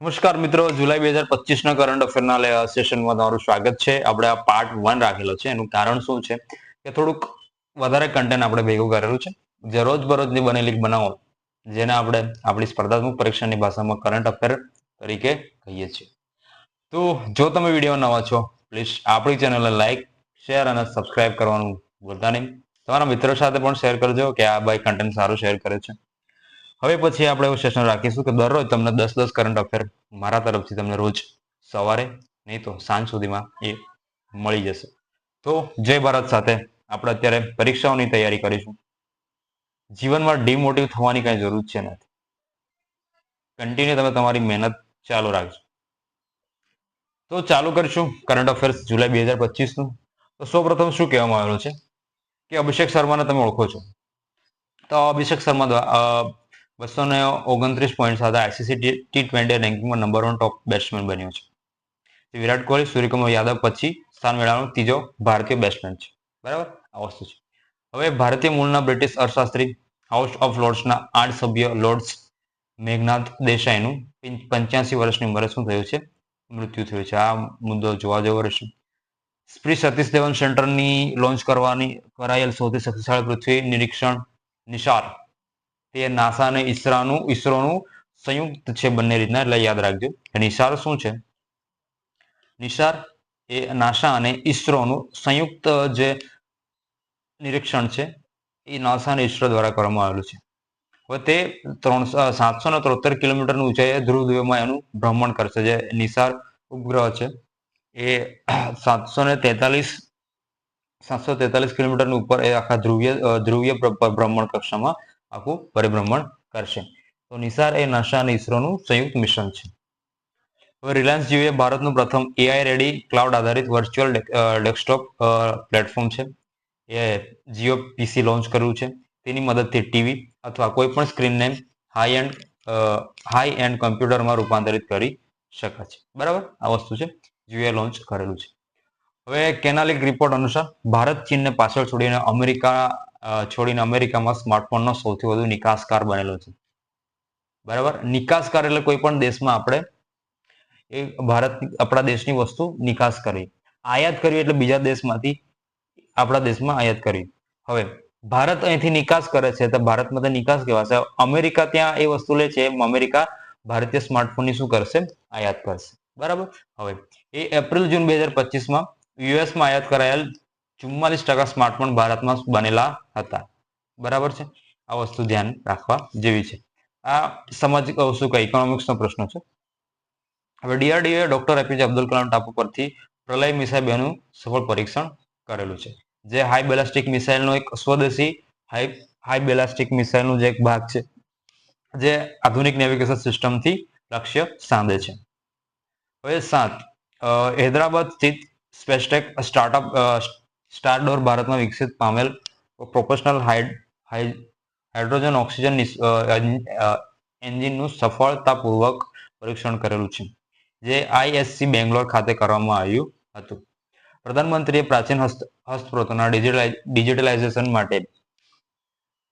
નમસ્કાર મિત્રો, જુલાઈ બે હજાર પચીસના કરંટ અફેરના સેશનમાં તમારું સ્વાગત છે. આપણે આ પાર્ટ વન રાખેલો છે. એનું કારણ શું છે કે થોડુંક વધારે કન્ટેન્ટ આપણે ભેગું કરેલું છે. જે રોજબરોજની બનેલી બનાવો, જેને આપણે આપણી સ્પર્ધાત્મક પરીક્ષાની ભાષામાં કરંટ અફેર તરીકે કહીએ છીએ. તો જો તમે વીડિયો નવા છો પ્લીઝ આપણી ચેનલને લાઇક શેર અને સબસ્ક્રાઇબ કરવાનું ભૂલતા નહીં. તમારા મિત્રો સાથે પણ શેર કરજો કે આ ભાઈ કન્ટેન્ટ સારું શેર કરે છે. હવે પછી આપણે એવું સેશન રાખીશું કે દરરોજ તમને દસ દસ કરંટ અફેર મારા તરફથી તમને રોજ સવારે, નહીં તો સાંજ સુધીમાં એ મળી જશે. તો જય ભારત સાથે આપણે અત્યારે પરીક્ષાઓની તૈયારી કરીશું. જીવનમાં ડિમોટિવ થવાની કઈ જરૂર છે નથી. કન્ટિન્યુ તમે તમારી મહેનત ચાલુ રાખજો. તો ચાલુ કરીશું કરંટ અફેર્સ જુલાઈ બે હજાર પચીસનું. તો સૌપ્રથમ શું કહેવામાં આવેલું છે? કે અભિષેક શર્માને તમે ઓળખો છો. તો અભિષેક શર્મા દ્વારા બસો ને ઓગણત્રીસ પોઈન્ટ સાથે આઈસીસી ટી ટ્વેન્ટી રેન્કિંગમાં નંબર વન ટોપ બેટ્સમેન બન્યો છે. વિરાટ કોહલી સૂર્યકુમાર યાદવ પછી સ્થાન મેળવવાનો ત્રીજો ભારતીય બેટ્સમેન છે. બરાબર? આ વસ્તુ છે. હવે ભારતીય મૂળના બ્રિટિશ અર્થશાસ્ત્રી હાઉસ ઓફ લોર્ડ્સના આઠ સભ્ય લોર્ડ્સ મેઘનાથ દેસાઈનું પંચ્યાસી વર્ષની ઉંમરે શું થયું છે? મૃત્યુ થયું છે. આ મુદ્દો જોવા જેવો રહેશે. શ્રી સતીશ ધવન સેન્ટરની લોન્ચ કરવાની, કરાયેલ સૌથી શક્તિશાળી પૃથ્વી નિરીક્ષણ નિશાર તે નાસા અને ઈસરાનું ઈસરોનું સંયુક્ત છે બંને રીતના. એટલે યાદ રાખજો. નિશાર શું છે? નિશાર એ નાસા અને ઈસરોનું સંયુક્ત જે નિરીક્ષણ છે, એ નાસા અને ઈસરો દ્વારા કરવામાં આવેલું છે. હવે તે ત્રણસો સાતસો ને ત્રોતેર કિલોમીટરની ઊંચાઈએ ધ્રુવ દ્વીપમાં એનું ભ્રમણ કરશે. જે નિસાર ઉપગ્રહ છે, એ સાતસો ને તેતાલીસ, સાતસો તેતાલીસ કિલોમીટરની ઉપર એ આખા ધ્રુવીય ધ્રુવીય ભ્રમણ કક્ષામાં આખું પરિભ્રમણ કરશે. તો નિસાર એ નાસા અને ઈસરોનું સંયુક્ત મિશન છે. હવે રિલાયન્સ જીઓએ ભારતનું પ્રથમ એઆઈ રેડી ક્લાઉડ આધારિત વર્ચ્યુઅલ ડેસ્કટોપ પ્લેટફોર્મ છે. એ જીઓ પીસી લોન્ચ કર્યું છે. તેની મદદથી ટીવી અથવા કોઈ પણ સ્ક્રીનને હાઈ એન્ડ હાઈ એન્ડ કમ્પ્યુટરમાં રૂપાંતરિત કરી શકાય છે. બરાબર? આ વસ્તુ છે. જીઓએ લોન્ચ કરેલું છે. હવે કેનાલિક રિપોર્ટ અનુસાર ભારત, ચીનને પાછળ છોડીને અમેરિકા છોડીને અમેરિકામાં સ્માર્ટફોનનો સૌથી વધુ નિકાસકાર બનેલો છે. બરાબર? નિકાસકાર એટલે કોઈ પણ દેશમાં આપણે એ ભારત, આપણા દેશની વસ્તુ નિકાસ કરવી આયાત કરવી એટલે બીજા દેશમાંથી આપણા દેશમાં આયાત કરવી હવે, ભારત અહીંથી નિકાસ કરે છે તો ભારતમાં તો નિકાસ કહેવાશે. અમેરિકા ત્યાં એ વસ્તુ લે છે, અમેરિકા ભારતીય સ્માર્ટફોનની શું કરશે? આયાત કરશે. બરાબર? હવે, એ એપ્રિલ, જૂન બે હજાર પચીસમાં યુએસમાં આયાત કરાયેલ ચુમ્માલીસ ટકા સ્માર્ટફોન ભારતમાં બનેલા હતા. બરાબર છે? આ વસ્તુ ધ્યાન રાખવા જેવી છે. આ સમજ શું કહે? ઇકોનોમિક્સનો પ્રશ્ન છે. હવે DRDO doctor APJ Abdul Kalam ટાપુ પરથી પ્રલય મિસાઇલ બેનું સફળ પરીક્ષણ કરેલું છે. જે હાઈ બેલાસ્ટિક મિસાઇલનો એક સ્વદેશી હાઈ હાઈ બેલાસ્ટિક મિસાઇલનો જે એક ભાગ છે. જે આધુનિક નેવિગેશન સિસ્ટમથી લક્ષ્ય સાંધે છે. હવે સાત હૈદરાબાદ સ્થિત સ્પેસટેક સ્ટાર્ટઅપ સ્ટારડોર ભારતમાં વિકસિત પામેલ પ્રોફેશનલ હાઇડ હાઇડ્રોજન ઓક્સિજન એન્જિનનું સફળતાપૂર્વક પરીક્ષણ કરેલું છે, જે આઈએસસી બેંગ્લોર ખાતે કરવામાં આવ્યું હતું. પ્રધાનમંત્રીએ પ્રાચીન હસ્ત હસ્તપ્રોતોના ડિજિટલાઇઝેશન માટે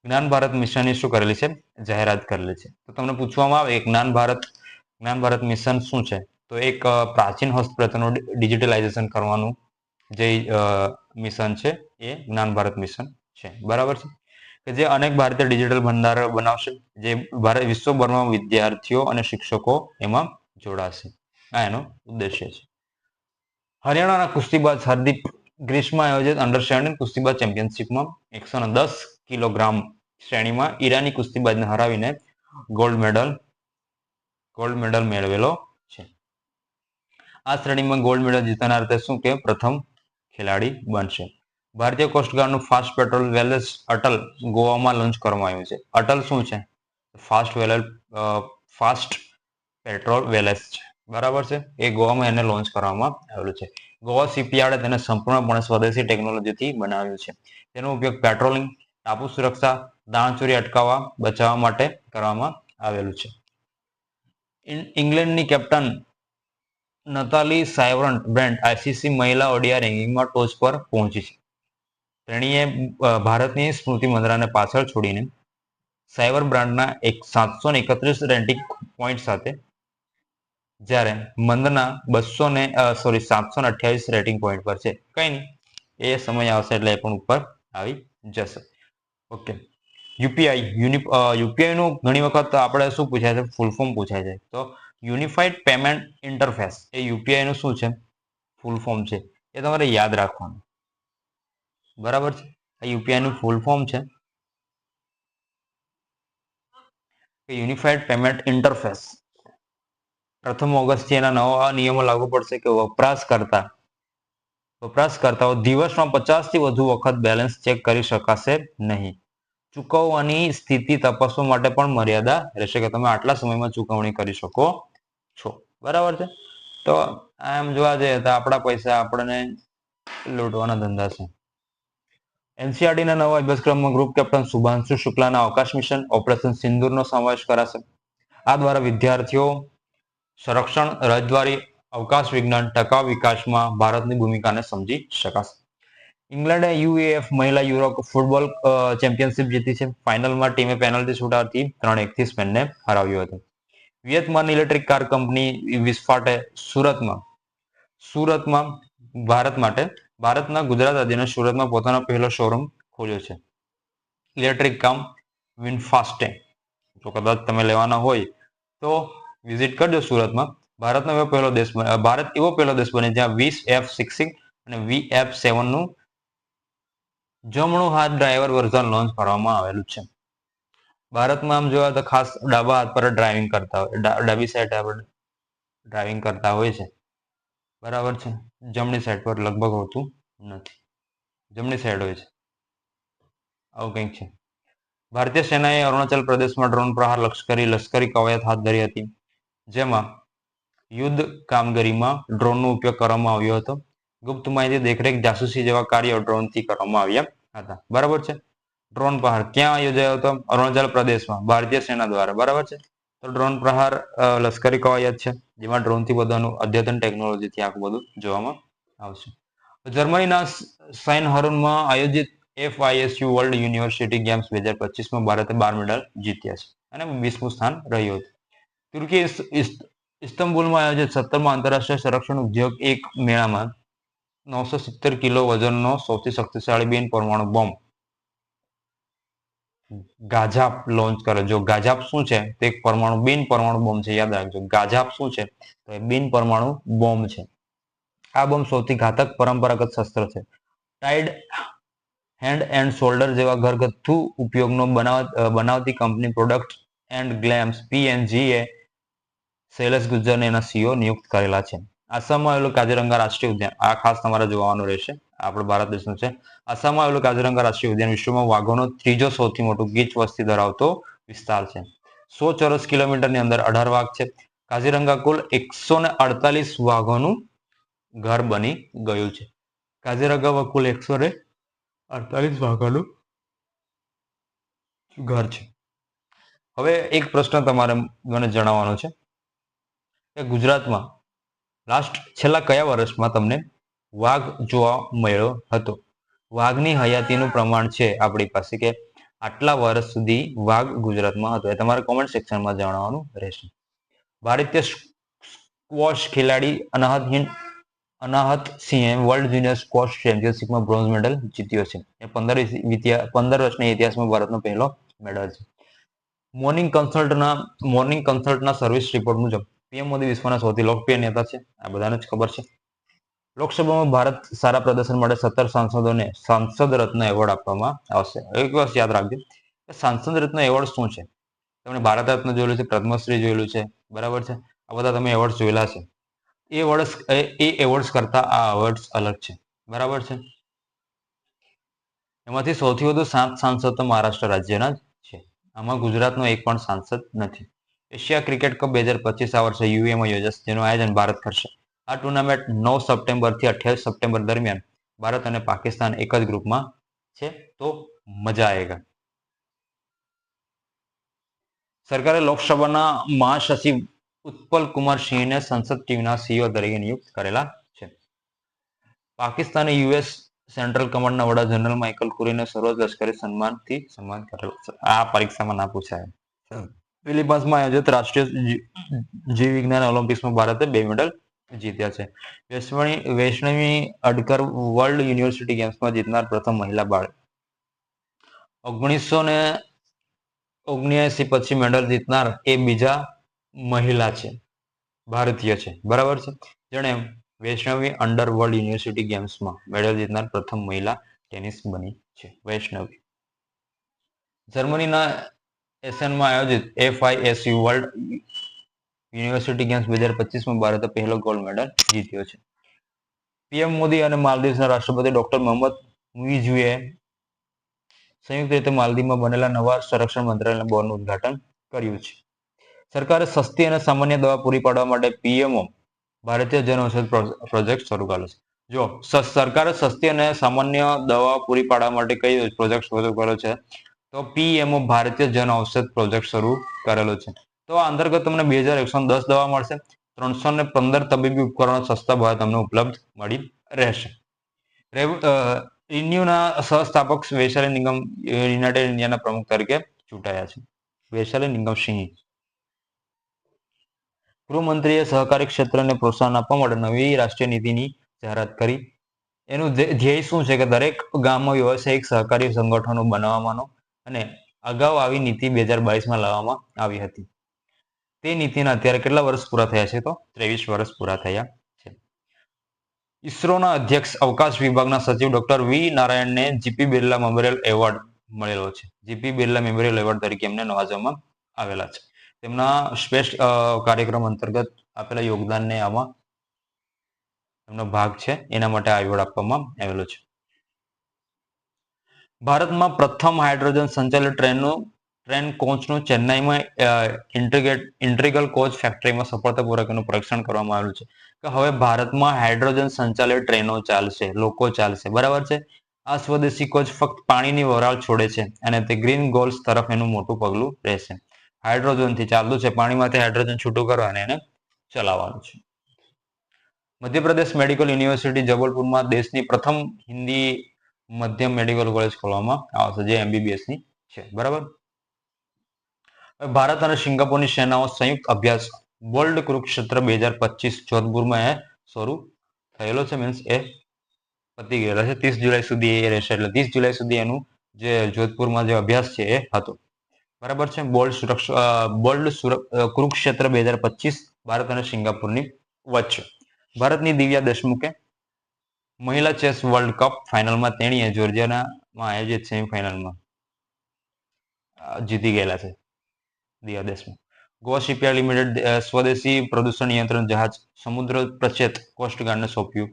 જ્ઞાન ભારત મિશનની શું કરેલી છે? જાહેરાત કરેલી છે. તો તમને પૂછવામાં આવે જ્ઞાન ભારત જ્ઞાન ભારત મિશન શું છે? તો એક પ્રાચીન હસ્તપ્રતોનું ડિજિટલાઇઝેશન કરવાનું જે મિશન છે, એ જ્ઞાન ભારત મિશન છે. બરાબર છે? કે જે અનેક ભારતીય ડિજિટલ ભંડાર બનાવશે, જે ભારત, વિશ્વભરમાં વિદ્યાર્થીઓ અને શિક્ષકો એમાં જોડાશે. આ એનો ઉદ્દેશ્ય છે. હરિયાણાના કુસ્તીબાજ હરદીપ ગ્રીસમાં આયોજિત અંડર સેવન્ટીન કુસ્તીબાજ ચેમ્પિયનશિપમાં એકસો દસ કિલોગ્રામ શ્રેણીમાં ઈરાની કુસ્તીબાજને હરાવીને ગોલ્ડ મેડલ ગોલ્ડ મેડલ મેળવેલો છે. આ શ્રેણીમાં ગોલ્ડ મેડલ જીતનાર તે શું કે? પ્રથમ ખેલાડી બનશે. ભારતીય કોસ્ટગાર્ડનું ફાસ્ટ પેટ્રોલ વેલેસ અટલ ગોવામાં લોન્ચ કરવામાં આવ્યું છે. અટલ શું છે? ફાસ્ટ વેલેલ ફાસ્ટ પેટ્રોલ વેલેસ છે. બરાબર છે? એ ગોવામાં એને લોન્ચ કરવામાં આવેલું છે. ગોવા સીપયાર્ડે તેને સંપૂર્ણપણે સ્વદેશી ટેકનોલોજીથી બનાવ્યું છે. તેનો ઉપયોગ પેટ્રોલિંગ ટાપુ સુરક્ષા દાણચોરી અટકાવવા, બચાવવા માટે કરવામાં આવેલું છે. ઇંગ્લેન્ડની captain Natalie Sciver Brunt ICC મહિલા ઓડિયા રેન્કિંગમાં ટોચ પર પહોંચી છે. તેણીએ ભારતની સ્મૃતિ મંદરાને પાછળ છોડીને સાયબર બ્રાન્ડના એક સાતસો એકત્રીસ રેન્ટિંગ પોઈન્ટ સાથે જ્યારે મંદના બસો ને સોરી, સાતસો ને અઠ્યાવીસ રેટિંગ પોઈન્ટ પર છે. કઈ નહીં, એ સમય આવશે એટલે એ પણ ઉપર આવી જશે. ઓકે. યુપીઆઈ યુનિ યુપીઆઈનું ઘણી વખત આપણે શું પૂછાય છે? ફૂલ ફોર્મ પૂછાય છે. તો યુનિફાઈડ પેમેન્ટ ઇન્ટરફેસ. એ યુપીઆઈ નું શું છે? ફૂલ ફોર્મ છે. એ તમારે યાદ રાખવાનું. બરાબર છે? આ યુપીઆઈ નું ફૂલ ફોર્મ છે. Unified payment interface. પ્રથમ ઓગસ્ટથી એના નવા નિયમો લાગુ પડશે કે વપરાશકર્તા, વપરાશકર્તાઓ દિવસમાં પચાસથી વધુ વખત બેલેન્સ ચેક કરી શકાશે નહીં. ચૂકવવાની સ્થિતિ તપાસવા માટે પણ મર્યાદા રહેશે કે તમે આટલા સમયમાં ચૂકવણી કરી શકો છો. બરાબર છે? તો આમ જોવા જઈએ તો આપણા પૈસા આપણને લૂંટવાના ધંધા છે. એનસીઆરટી ના નવા અભ્યાસક્રમમાં ગ્રુપ કેપ્ટન શુભાંશુ શુક્લાના અવકાશ મિશન ઓપરેશન સિંદૂરનો સમાવેશ કરાશે. આ દ્વારા વિદ્યાર્થીઓ સંરક્ષણ, રાજદ્વારી, અવકાશ વિજ્ઞાન, ટકાઉ વિકાસમાં ભારતની ભૂમિકાને સમજી શકાશે. ઇંગ્લેન્ડે યુએએફ મહિલા યુરો ફૂટબોલ ચેમ્પિયનશિપ જીતી છે. ફાઇનલમાં ટીમે પેનલ્ટી શૂટઆઉટથી ત્રણ એકથી સ્પેનને હરાવ્યો હતો. વિયતમાન ઇલેક્ટ્રિક કાર કંપની વિસ્ફાટે સુરતમાં. સુરતમાં ભારત માટે, ભારતના ગુજરાત રાજ્યના સુરતમાં પોતાનો પહેલો શોરૂમ ખોલ્યો છે. ઇલેક્ટ્રિક કામ વિનફાસ્ટે. જો કદાચ તમે લેવાના હોય તો વિઝિટ કરજો સુરતમાં. ભારતનો એવો પહેલો દેશ ભારત એવો પહેલો દેશ બને જ્યાં વીસ એફ સિક્સ અને વી એફ સેવનનું જમણું હાથ ડ્રાઈવર વર્ઝન લોન્ચ કરવામાં આવેલું છે. ભારતમાં આમ જોવા તો ખાસ ડાબા હાથ પર ડ્રાઇવિંગ કરતા હોય. ડાબી સાઈડ આપણે ડ્રાઇવિંગ કરતા હોય છે. બરાબર છે. જમણી સાઈડ પર લગભગ હોતું નથી. જમણી સાઈડ હોય છે. આવું કંઈક છે. ભારતીય સેનાએ અરુણાચલ પ્રદેશમાં ડ્રોન પ્રહાર લશ્કરી લશ્કરી કવાયત હાથ ધરી હતી. જેમાં યુદ્ધ કામગીરીમાં ડ્રોનનો ઉપયોગ કરવામાં આવ્યો હતો. ગુપ્ત માહિતી દેખરેખ જાસૂસી જેવા કાર્યો ડ્રોનથી કરવામાં આવ્યા હતા. બરાબર છે. ડ્રોન પ્રહાર. ક્યાં યોજાયો હતો? અરુણાચલ પ્રદેશમાં, ભારતીય સેના દ્વારા, બરાબર છે? તો ડ્રોન પ્રહાર લશ્કરી કવાયત છે, જેમાં ડ્રોનથી બધાનું અદ્યતન ટેકનોલોજીથી આખું બધું જોવામાં આવશે. જર્મનીના સાઇન હરોનમાં આયોજિત એફઆઈએસયુ વર્લ્ડ યુનિવર્સિટી ગેમ્સ બે હજાર પચીસમાં ભારતે બાર મેડલ જીત્યા છે અને વીસમું સ્થાન રહ્યું હતું. તુર્કી ઇસ્તંબુલમાં આયોજિત સત્તરમાં આંતરરાષ્ટ્રીય સંરક્ષણ ઉદ્યોગ એક મેળામાં નવસો સિત્તેર કિલો વજનનો સૌથી શક્તિશાળી બિન પરમાણુ બોમ્બ ગાઝાપ લોન્ચ કરે. જો ગાઝાપ શું છે? તે એક પરમાણુ, બિન પરમાણુ બોમ્બ છે, યાદ રાખજો. ગાઝાપ શું છે? તો એ બિન પરમાણુ બોમ્બ છે. આ બોમ્બ સૌથી ઘાતક પરંપરાગત શસ્ત્ર છે. ટાઈડ હેન્ડ એન્ડ શોલ્ડર જેવા ઘરગથ્થુ ઉપયોગનો બનાવ બનાવતી કંપની પ્રોડક્ટ એન્ડ ગ્લેમ્સ પીએનજી એ શૈલેષ ગુજ્જરને એના સીઓ નિયુક્ત કરેલા છે. આસામમાં આવેલું કાજીરંગા રાષ્ટ્રીય ઉદ્યાન. આ ખાસ તમારે જોવાનું રહેશે. આપણે ભારત દેશનું છે. આસામમાં આવેલું કાજીરંગા રાષ્ટ્રીય ઉદ્યાન વિશ્વમાં વાઘોનો ત્રીજો સૌથી મોટો ગીચ વસ્તી ધરાવતો વિસ્તાર છે. સો ચોરસ કિલોમીટરની અંદર અઢાર વાઘ છે. કાજીરંગા કુલ એકસો ને અડતાલીસ વાઘોનું ઘર બની ગયું છે. કાજીરંગા કુલ એકસો ને અડતાલીસ વાઘોનું ઘર છે. હવે એક પ્રશ્ન તમારે મને જણાવવાનો છે કે ગુજરાતમાં લાસ્ટ છેલ્લા કયા વર્ષમાં તમને વાઘ જોવા મળ્યો હતો. વાઘની હયાતીનું પ્રમાણ છે આપણી પાસે કે આટલા વર્ષ સુધી વાઘ ગુજરાતમાં હતો. એ તમારે કોમેન્ટ સેક્શનમાં જણાવવાનું રહેશે. ભારતીય સ્ક્વોશ ખેલાડી અનાહત હિન્દ અનાહત સિંહે વર્લ્ડ જુનિયર સ્કોશ ચેમ્પિયનશિપમાં બ્રોન્ઝ મેડલ જીત્યો છે. એ પંદર પંદર વર્ષના ઇતિહાસમાં ભારતનો પહેલો મેડલ છે. મોર્નિંગ કન્સલ્ટના મોર્નિંગ કન્સલ્ટના સર્વિસ રિપોર્ટ મુજબ પીએમ મોદી વિશ્વના સૌથી લોકપ્રિય નેતા છે. આ બધાને જ ખબર છે. લોકસભામાં ભારત સારા પ્રદર્શન માટે સત્તર સાંસદોને સાંસદ રત્ન એવોર્ડ આપવામાં આવશે. એક વર્ષ યાદ રાખજો કે સાંસદ રત્ન એવોર્ડ શું છે? તમને ભારત રત્ન જોયેલું છે, પદ્મશ્રી જોયેલું છે, બરાબર છે? આ બધા તમે એવોર્ડ જોયેલા છે. એ એવોર્ડ્સ એ એવોર્ડ્સ કરતા આ એવોર્ડ્સ અલગ છે. બરાબર છે? એમાંથી સૌથી વધુ સાત સાંસદ તો મહારાષ્ટ્ર રાજ્યના જ છે. આમાં ગુજરાતનો એક પણ સાંસદ નથી. એશિયા ક્રિકેટ કપ બે હજાર પચીસ આ વર્ષે યુએમાં યોજાશે, જેનું આયોજન ભારત કરશે. આ ટુર્નામેન્ટ નવ સપ્ટેમ્બરથી અઠ્યાવીસ સપ્ટેમ્બર દરમિયાન ભારત અને પાકિસ્તાન એક જ ગ્રુપમાં છે, તો મજા આવેગા. સરકારે લોકસભાના મહાસચિવ ઉત્પલ કુમાર સિંહને સંસદ ટીમના સીઈઓ તરીકે નિયુક્ત કરેલા છે. પાકિસ્તાને યુએસ સેન્ટ્રલ કમાન્ડના વડા જનરલ માઇકલ કુરીને સર્વોચ્ચ લશ્કરી સન્માનથી સન્માન કરેલું આ પરીક્ષામાં ના પૂછાય. ફિલિપાન્સમાં આયોજિત રાષ્ટ્રીય જીવ વિજ્ઞાન ઓલિમ્પિક્સમાં ભારતે બે મેડલ જીત્યા છે. વૈષ્ણવી વૈષ્ણવી અડકર વર્લ્ડ યુનિવર્સિટી ગેમ્સમાં જીતનાર પ્રથમ મહિલા બાળ ઓગણીસો ને ઓગણ્યાસી પછી મેડલ જીતનાર એ બીજા મહિલા છે. ભારતીય છે. બરાબર છે? જેણે વૈષ્ણવી અંડર વર્લ્ડ યુનિવર્સિટી ગેમ્સમાં મેડલ જીતનાર પ્રથમ મહિલા ટેનિસ બની છે. વૈષ્ણવી જર્મનીના એસેનમાં આયોજિત FI S U world university games બે હજાર પચીસમાં ભારતે પહેલો ગોલ્ડ મેડલ જીત્યો છે. પીએમ મોદી અને માલદીવના રાષ્ટ્રપતિ ડોક્ટર મોહમ્મદ મુઇઝુએ સંયુક્ત રીતે માલદીવમાં બનેલા નવા સંરક્ષણ મંત્રાલયના બોર્ડનું ઉદઘાટન કર્યું છે. સરકારે સસ્તી અને સામાન્ય દવા પૂરી પાડવા માટે પીએમઓ ભારતીય જન ઔષધ પ્રોજેક્ટ શરૂ કર્યો છે. જો સરકારે સસ્તી અને સામાન્ય દવા પૂરી પાડવા માટે કઈ પ્રોજેક્ટ શરૂ કર્યો છે? તો પીએમઓ ભારતીય જન ઔષધ પ્રોજેક્ટ શરૂ કરેલો છે. તો આ અંતર્ગત તમને બે દવા મળશે. ત્રણસો ને પંદર તબીબી ઉપકરણો સસ્તા ભાવે તમને ઉપલબ્ધ મળી રહેશે. રિન્યુના સહસ્થાપક વૈશાલી નિગમ યુનાઇટેડ ઇન્ડિયાના પ્રમુખ તરીકે ચૂંટાયા છે. વૈશાલી નિગમ સિંહ. ગૃહમંત્રીએ સહકારી ક્ષેત્રને પ્રોત્સાહન આપવા માટે નવી રાષ્ટ્રીય નીતિની જાહેરાત કરી. એનું ધ્યેય શું છે કે દરેક ગામમાં વ્યવસાયિક સહકારી સંગઠનો બનાવવાનો અને અગાઉ આવી નીતિ બે હજાર બાવીસમાં લાવવામાં આવી હતી. તે નીતિના અત્યારે કેટલા વર્ષ પૂરા થયા છે તો? ત્રેવીસ વર્ષ પૂરા થયા છે. ઈસરોના અધ્યક્ષ અવકાશ વિભાગના સચિવ ડોક્ટર વી નારાયણને જીપી બિરલા મેમોરિયલ એવોર્ડ મળેલો છે. જીપી બિરલા મેમોરિયલ એવોર્ડ તરીકે એમને નવાજવામાં આવેલા છે. તેમના સ્પેસ કાર્યક્રમ અંતર્ગત આપેલા યોગદાનને આમાં એમનો ભાગ છે. એના માટે આ એવોર્ડ આપવામાં આવેલો છે. ભારતમાં પ્રથમ હાઇડ્રોજન સંચાલિત ટ્રેનનું ટ્રેન કોચનું ચેન્નાઈમાં ઇન્ટ્રીગેટ ઇન્ટ્રીગલ કોચ ફેક્ટરીમાં સફળતાપૂર્વક એનું પરીક્ષણ કરવામાં આવેલું છે. કે હવે ભારતમાં હાઇડ્રોજન સંચાલિત ટ્રેનો ચાલશે, લોકો ચાલશે. બરાબર છે? આ સ્વદેશી કોચ ફક્ત પાણીની વરાળ છોડે છે અને તે ગ્રીન ગોલ્સ તરફ એનું મોટું પગલું રહેશે. હાઇડ્રોજનથી ચાલતું છે, પાણીમાંથી હાઇડ્રોજન છૂટું કરવા અને એને ચલાવવાનું છે. મધ્યપ્રદેશ મેડિકલ યુનિવર્સિટી જબલપુરમાં દેશની પ્રથમ હિન્દી મધ્યમ મેડિકલ કોલેજ ખોલવામાં આવશે, જે એમબીબીએસની છે. બરાબર? ભારત અને સિંગાપુરની સેનાઓ સંયુક્ત અભ્યાસ વર્લ્ડ કુરુક્ષેત્ર બે હજાર પચીસ જોધપુરમાં એ શરૂ થયેલો છે. મીન્સ એ પતી ગયેલો છે. ત્રીસ જુલાઈ સુધી એ રહેશે. એટલે ત્રીસ જુલાઈ સુધી એનું જે જોધપુરમાં જે અભ્યાસ છે એ હતો. બરાબર છે? બોલ્ડ સુરક્ષા બોલ્ડ કુરુક્ષેત્ર બે હજાર પચીસ ભારત અને સિંગાપુરની વચ્ચે. ભારતની દિવ્યા દેશમુખે મહિલા ચેસ વર્લ્ડ કપ ફાઇનલમાં તેણીએ જોર્જિયાનામાં આયોજિત સેમીફાઇનલમાં જીતી ગયેલા છે. દિવ્યા દેશમુખ ગોવા શિપયાર્ડ લિમિટેડ સ્વદેશી પ્રદૂષણ નિયંત્રણ જહાજ સમુદ્ર પ્રચેત કોસ્ટગાર્ડને સોંપ્યું.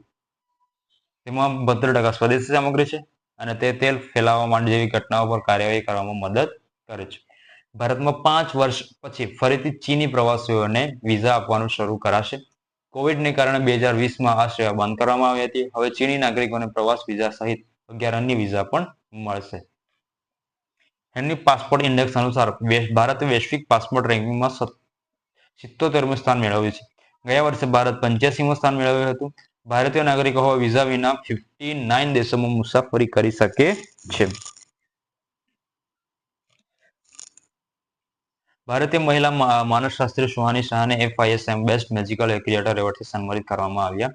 તેમાં બત્તર ટકા સ્વદેશી સામગ્રી છે અને તે તેલ ફેલાવવા માટે જેવી ઘટનાઓ પર કાર્યવાહી કરવામાં મદદ કરે છે. ભારતમાં પાંચ વર્ષ પછી ફરીથી ચીની પ્રવાસીઓને વિઝા આપવાનું શરૂ કરાશે. કોવિડને કારણે બે હજાર વીસમાં આ સેવા બંધ કરવામાં આવી હતી. હવે ચીની નાગરિકોને પ્રવાસ વિઝા સહિત અગિયાર અન્ય વિઝા પણ મળશે. એમની પાસપોર્ટ ઇન્ડેક્સ અનુસાર ભારતે વૈશ્વિક પાસપોર્ટ રેન્કિંગમાં સિત્તોતેરમું સ્થાન મેળવ્યું છે. ગયા વર્ષે ભારત પંચ્યાસીમું સ્થાન મેળવ્યું હતું. ભારતીય નાગરિકો હવે વિઝા વિના ફિફ્ટી નાઇન દેશોમાં મુસાફરી કરી શકે છે. ભારતીય મહિલા માનસશાસ્ત્રી સુહાની શાહને એફઆઈએસએમ બેસ્ટ મેજિકલ ક્રિએટર એવોર્ડથી સન્માનિત કરવામાં આવ્યા.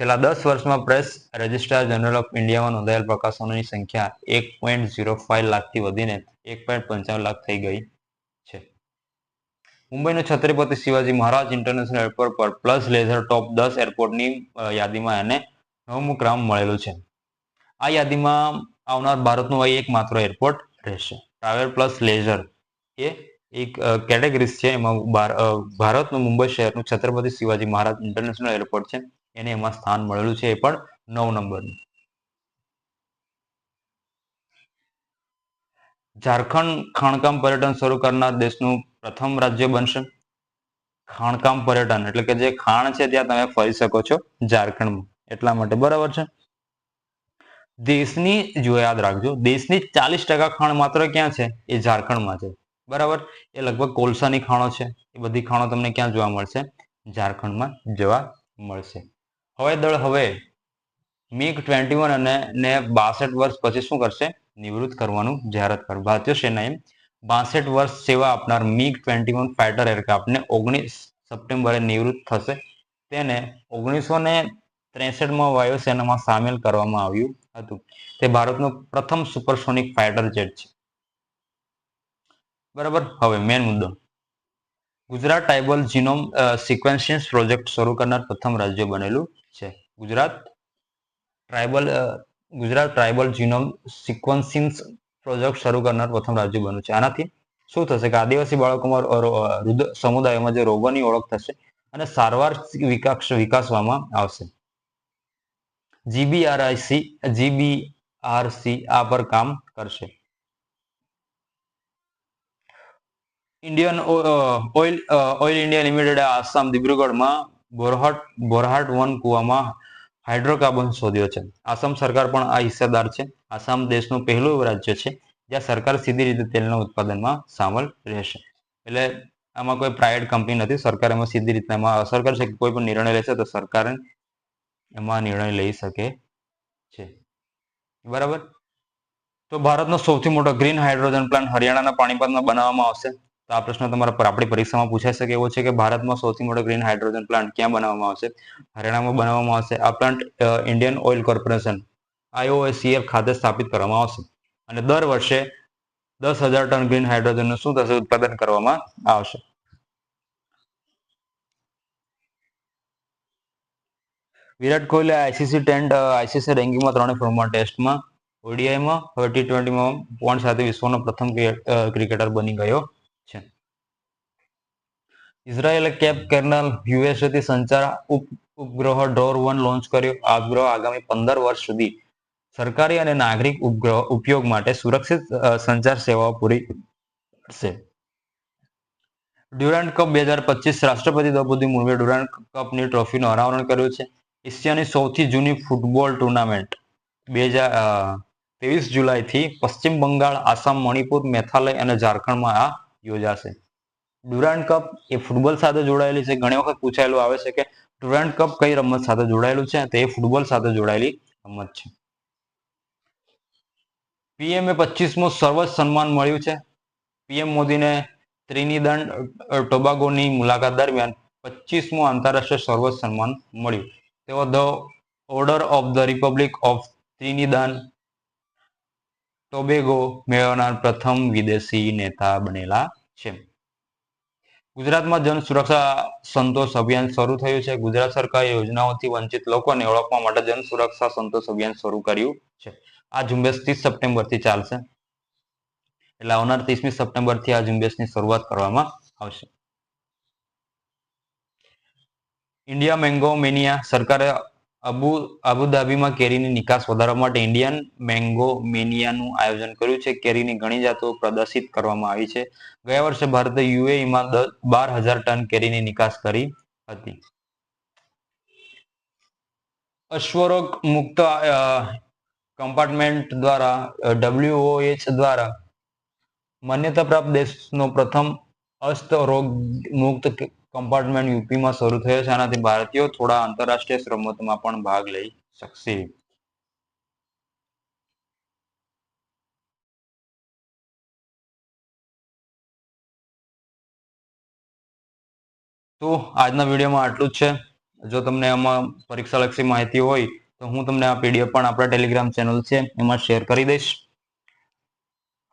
છેલ્લા દસ વર્ષમાં પ્રેસ રજિસ્ટ્રાર જનરલ ઓફ ઇન્ડિયામાં નોંધાયેલ પ્રકાશનોની સંખ્યા એક પોઈન્ટ ઝીરો ફાઈવ લાખથી વધીને એક પોઈન્ટ પંચાવન લાખ થઈ ગઈ છે. મુંબઈનો છત્રપતિ શિવાજી મહારાજ ઇન્ટરનેશનલ એરપોર્ટ પર પ્લસ લેઝર ટોપ દસ એરપોર્ટની યાદીમાં એને નવમું ક્રમ મળેલું છે. આ યાદીમાં આવનાર ભારતનું આ એકમાત્ર એરપોર્ટ રહેશે. ટ્રાવેલ પ્લસ લેઝર એ એક કેટેગરીઝ છે. એમાં ભાર- ભારતનું મુંબઈ શહેરનું છત્રપતિ શિવાજી મહારાજ ઇન્ટરનેશનલ એરપોર્ટ છે. એને એમાં સ્થાન મળેલું છે એ પણ નવ નંબરનું. ઝારખંડ ખાણકામ પર્યટન શરૂ કરનાર દેશનું પ્રથમ રાજ્ય બનશે. ખાણકામ પર્યટન, એટલે કે જે ખાણ છે ત્યાં તમે ફરી શકો છો ઝારખંડમાં. એટલા માટે બરાબર છે. દેશની, જો યાદ રાખજો, દેશની ચાલીસ ટકા ખાણ માત્ર ક્યાં છે? એ ઝારખંડમાં છે. બરાબર? એ લગભગ કોલસાની ખાણો છે. એ બધી ખાણો તમને ક્યાં જોવા મળશે? ઝારખંડમાં જોવા મળશે. હવાઈ દળ હવે મિગ ટ્વેન્ટી વન અને ને બાસઠ વર્ષ પછી શું કરશે? નિવૃત્ત કરવાનું જાહેરાત કર ભારતીય સેનાએ બાસઠ વર્ષ સેવા આપનાર મિગ ટ્વેન્ટી વન ફાઇટર એરક્રાફ્ટને ઓગણીસ સપ્ટેમ્બરે નિવૃત્ત થશે. તેને ઓગણીસો ને ત્રેસઠમાં વાયુસેનામાં સામેલ કરવામાં આવ્યું હતું. તે ભારતનું પ્રથમ સુપરસોનિક ફાઇટર જેટ છે. બરાબર? હવે મેન મુદ્દો. Gujarat tribal genome sequencing project શરૂ કરનાર પ્રથમ રાજ્ય બનેલું છે. Gujarat tribal Gujarat tribal genome sequencing project શરૂ કરનાર પ્રથમ રાજ્ય બન્યું છે. આનાથી શું થશે કે આદિવાસી બાળકોમાં વૃદ્ધ સમુદાયોમાં જે રોગોની ઓળખ થશે અને સારવાર વિકાસ, વિકાસવામાં આવશે. જીબીઆરઆઈસી જીબીઆરસી આ પર કામ કરશે. ઇન્ડિયન ઓઇલ ઓઇલ ઇન્ડિયા લિમિટેડે આસામ દિબ્રુગઢમાં બોરહાટ બોરહાટ વન કુવામાં હાઇડ્રોકાર્બન શોધ્યો છે. આસામ સરકાર પણ આ હિસ્સેદાર છે. આસામ દેશનું પહેલું રાજ્ય છે, જ્યાં સરકાર સીધી રીતે તેલના ઉત્પાદનમાં સામેલ રહેશે. એટલે આમાં કોઈ પ્રાઇવેટ કંપની નથી. સરકાર એમાં સીધી રીતે એમાં અસર કરશે કે કોઈ પણ નિર્ણય લેશે તો સરકાર એમાં નિર્ણય લઈ શકે છે. બરાબર? તો ભારતનો સૌથી મોટો ગ્રીન હાઇડ્રોજન પ્લાન્ટ હરિયાણાના પાણીપતમાં બનાવવામાં આવશે. તો આ પ્રશ્ન તમારા આપણી પરીક્ષામાં પૂછાઈ શકે એવો છે કે ભારતમાં સૌથી મોટો ગ્રીન હાઇડ્રોજન પ્લાન્ટ ક્યાં બનાવવામાં આવશે? હરિયાણામાં બનાવવામાં આવશે. આ plant Indian oil corporation IOCL ખાતે સ્થાપિત કરવામાં આવશે. અને દર વર્ષે દસ હજાર ટન ગ્રીન હાઇડ્રોજનનું શું થશે? ઉત્પાદન કરવામાં આવશે. વિરાટ કોહલી આઈસીસી ટેન્ટ આઈસીસી રેન્કિંગમાં ત્રણે ફોર્મમાં ટેસ્ટમાં, ઓડીઆઈમાં, હવે ટી ટ્વેન્ટીમાં, પોઈન્ટ સાથે વિશ્વનો પ્રથમ ક્રિકેટર બની ગયો. ઇઝરાયેલે કેપ કર્નલ યુએસએથી સંચાર ઉપગ્રહ ડોર વન લોન્ચ કર્યો. આ ઉપગ્રહ આગામી પંદર વર્ષ સુધી સરકારી અને નાગરિક ઉપગ્રહ ઉપયોગ માટે સુરક્ષિત સંચાર સેવાઓ પૂરી કરશે. ડ્યુરાન્ટ કપ બે હજાર પચીસ રાષ્ટ્રપતિ દ્રૌપદી મુર્મુએ ડ્યુરાન્ટ કપની ટ્રોફીનું અનાવરણ કર્યું છે. એશિયાની સૌથી જૂની ફૂટબોલ ટુર્નામેન્ટ બે હજાર ત્રેવીસ જુલાઈથી પશ્ચિમ બંગાળ, આસામ, મણિપુર, મેઘાલય અને ઝારખંડમાં આ યોજાશે. ડ્યુરાન્ટ કપ એ ફૂટબોલ સાથે જોડાયેલી છે. ઘણી વખત પૂછાયેલું આવે છે કે ડુરાન્ડ કપ કઈ રમત સાથે જોડાયેલું છે? તે ફૂટબોલ સાથે જોડાયેલી રમત છે. પીએમએ પચીસમો સર્વોચ્ચ સન્માન મળ્યું છે. પીએમ મોદીને ત્રિનિદંડ ટોબાગોની મુલાકાત દરમિયાન પચીસમો આંતરરાષ્ટ્રીય સર્વોચ્ચ સન્માન મળ્યું. તેઓ the order of the republic of Trinidad, Tobago મેળવનાર પ્રથમ વિદેશી નેતા બનેલા છે. ગુજરાતમાં જન સુરક્ષા સંતોષ અભિયાન શરૂ થયું છે. ગુજરાત સરકારે યોજનાઓથી વંચિત લોકોને ઓળખવા માટે જન સુરક્ષા સંતોષ અભિયાન શરૂ કર્યું છે. આ ઝુંબેશ ત્રીસ સપ્ટેમ્બરથી ચાલશે. એટલે આવનાર ત્રીસમી સપ્ટેમ્બરથી આ ઝુંબેશની શરૂઆત કરવામાં આવશે. ઇન્ડિયા મેંગો મેનિયા સરકારે અબુ, અબુધાબીમાં કેરીની નિકાસ વધારવા માટે ઇન્ડિયન મેંગો મેનિયાનું આયોજન કર્યું છે. કેરીની ઘણી જાતો પ્રદર્શિત કરવામાં આવી છે. ગયા વર્ષે ભારતે યુએઈમાં બાર હજાર ટન કેરીની નિકાસ કરી હતી. અશ્વરોગ મુક્ત કમ્પાર્ટમેન્ટ દ્વારા ડબ્લ્યુઓએચ દ્વારા માન્યતા પ્રાપ્ત દેશનો પ્રથમ અસ્ત રોગ મુક્ત કમ્પાર્ટમેન્ટ યુપીમાં શરૂ થયો છે. આનાથી ભારતીયો થોડા આંતરરાષ્ટ્રીય રમતોમાં પણ ભાગ લઈ શકશે. તો આજના વિડીયોમાં આટલું જ છે. જો તમને આમાં પરીક્ષાલક્ષી માહિતી હોય તો હું તમને આ પીડીએફ પણ આપણા ટેલિગ્રામ ચેનલ છે, એમાં શેર કરી દઈશ.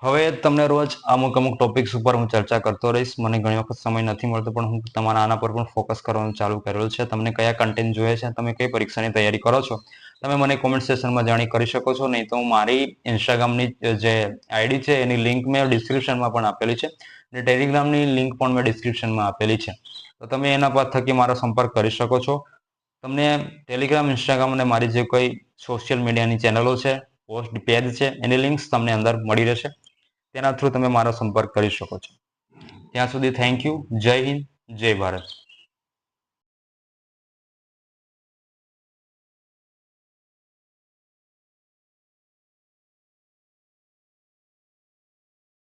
હવે તમને રોજ અમુક અમુક ટોપિક્સ ઉપર હું ચર્ચા કરતો રહીશ. મને ઘણી વખત સમય નથી મળતો, પણ હું તમારા આના પર પણ ફોકસ કરવાનું ચાલુ કરેલું છે. તમને કયા કન્ટેન્ટ જોઈએ છે, તમે કઈ પરીક્ષાની તૈયારી કરો છો, તમે મને કોમેન્ટ સેશનમાં જાણી કરી શકો છો. નહીં તો હું મારી ઇન્સ્ટાગ્રામની જે આઈડી છે, એની લિંક મેં ડિસ્ક્રિપ્શનમાં પણ આપેલી છે. અને ટેલિગ્રામની લિંક પણ મેં ડિસ્ક્રિપ્શનમાં આપેલી છે. તો તમે એના પર થકી મારો સંપર્ક કરી શકો છો. તમને ટેલિગ્રામ ઇન્સ્ટાગ્રામ અને મારી જે કોઈ સોશિયલ મીડિયાની ચેનલો છે પોસ્ટ પેજ છે, એની લિંક્સ તમને અંદર મળી રહેશે. તેના થ્રુ તમે મારો સંપર્ક કરી શકો છો. ત્યાં સુધી થેન્ક યુ જય હિન્દ, જય ભારત.